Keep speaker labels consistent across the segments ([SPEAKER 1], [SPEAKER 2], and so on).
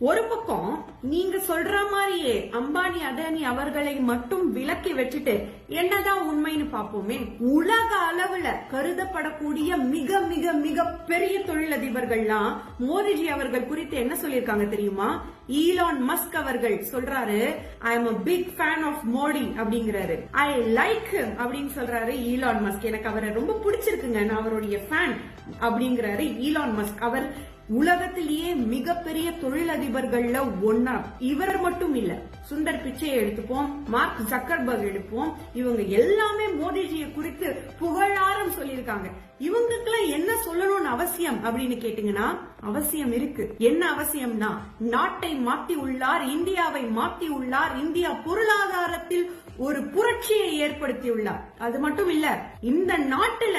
[SPEAKER 1] ஒரு பக்கம் நீங்க சொல்ற மாதிரியே அம்பானி அதானி அவர்களை மட்டும் விலக்கி வச்சுட்டு என்னதான் உண்மைன்னு பாப்போமே உலக அளவுல கருதப்படக்கூடிய மிக மிக மிக பெரிய தொழிலதிபர்கள்லாம் மோடிஜி அவர்கள் குறித்து என்ன சொல்லியிருக்காங்க தெரியுமா? ஈலான் மஸ்க் அவர்கள் சொல்றாரு I am a big fan of Modi அப்படிங்கிறாரு. ஐ லைக் அப்படின்னு சொல்றாரு ஈலான் மஸ்க் எனக்கு அவரை ரொம்ப பிடிச்சிருக்குங்க. நான் அவருடைய ஃபேன் அப்படிங்கிறாரு ஈலான் மஸ்க் அவர் உலகத்திலேயே மிகப்பெரிய தொழிலதிபர்கள்ல ஒன்னா இவர் மட்டும் இல்ல. சுந்தர் பிச்சை எடுத்துப்போம் மார்க் ஜக்கர்பர்க் எடுப்போம். இவங்க எல்லாமே மோடிஜியை குறித்து புகழாரம் சொல்லியிருக்காங்க. இவங்களுக்கெல்லாம் என்ன சொல்லணும்னு அவசியம் அப்படின்னு கேட்டீங்கன்னா அவசியம் இருக்கு. என்ன அவசியம்னா நாட்டை மாத்தி உள்ளார் இந்தியாவை மாத்தி உள்ளார் இந்தியா பொருளாதார பொருளாதாரத்தில் ஒரு புரட்சியை ஏற்படுத்தியுள்ளார். அது மட்டும் இல்ல இந்த நாட்டுல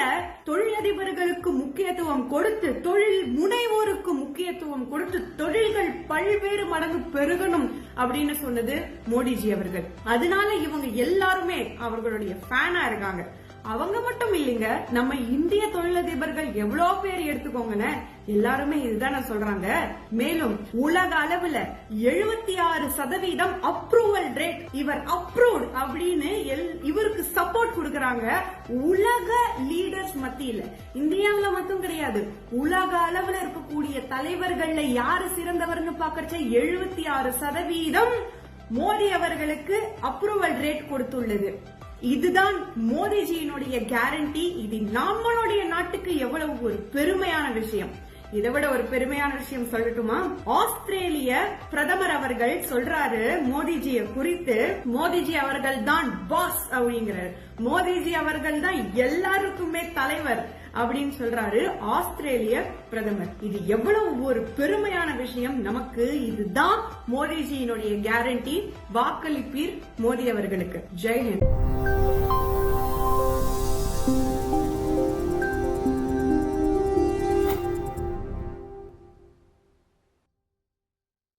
[SPEAKER 1] தொழிலதிபர்களுக்கு முக்கியத்துவம் கொடுத்து தொழில் முனைவோருக்கு முக்கியத்துவம் கொடுத்து தொழில்கள் பல்வேறு மடங்கு பெருகணும் அப்படின்னு சொன்னது மோடிஜி அவர்கள். அதனால இவங்க எல்லாருமே அவர்களுடைய ஃபேனா இருக்காங்க. அவங்க மட்டும் இல்லைங்க நம்ம இந்திய தொழிலதிபர்கள் எவ்வளவு பேர் எடுத்துக்கோங்கன்னு எல்லாருமே இதுதானே சொல்றாங்க. மேலும் உலக அளவுல எழுபத்தி ஆறு சதவீதம் அப்ரூவல் ரேட் இவர் அப்ரூவ்ட் அப்படின்னு எல்- இவருக்கு சப்போர்ட் கொடுக்கறாங்க. உலக லீடர்ஸ் மத்தியில. இந்தியாவுல மட்டும் கிடையாது உலக அளவுல இருக்கக்கூடிய தலைவர்கள்ல யாரு சிறந்தவர்னு பாக்கறச்ச எழுபத்தி ஆறு சதவீதம் மோடி அவர்களுக்கு அப்ரூவல் ரேட் கொடுத்துள்ளது. இதுதான் மோடிஜியினுடைய கேரண்டி இது நம்மளுடைய நாட்டுக்கு எவ்வளவு ஒரு பெருமையான விஷயம். இதை விட ஒரு பெருமையான விஷயம் சொல்லட்டுமா? ஆஸ்திரேலிய பிரதமர் அவர்கள் சொல்றாரு மோடிஜியை குறித்து. மோடிஜி அவர்கள் தான் பாஸ் அப்படிங்கிறாரு. மோடிஜி அவர்கள் தான் எல்லாருக்குமே தலைவர் அப்படின்னு சொல்றாரு ஆஸ்திரேலிய பிரதமர். இது எவ்வளவு ஒரு பெருமையான விஷயம். நமக்கு இதுதான் மோடிஜியினுடைய கேரண்டி வாக்களிப்பீர் மோடி அவர்களுக்கு. ஜெய்ஹிந்த்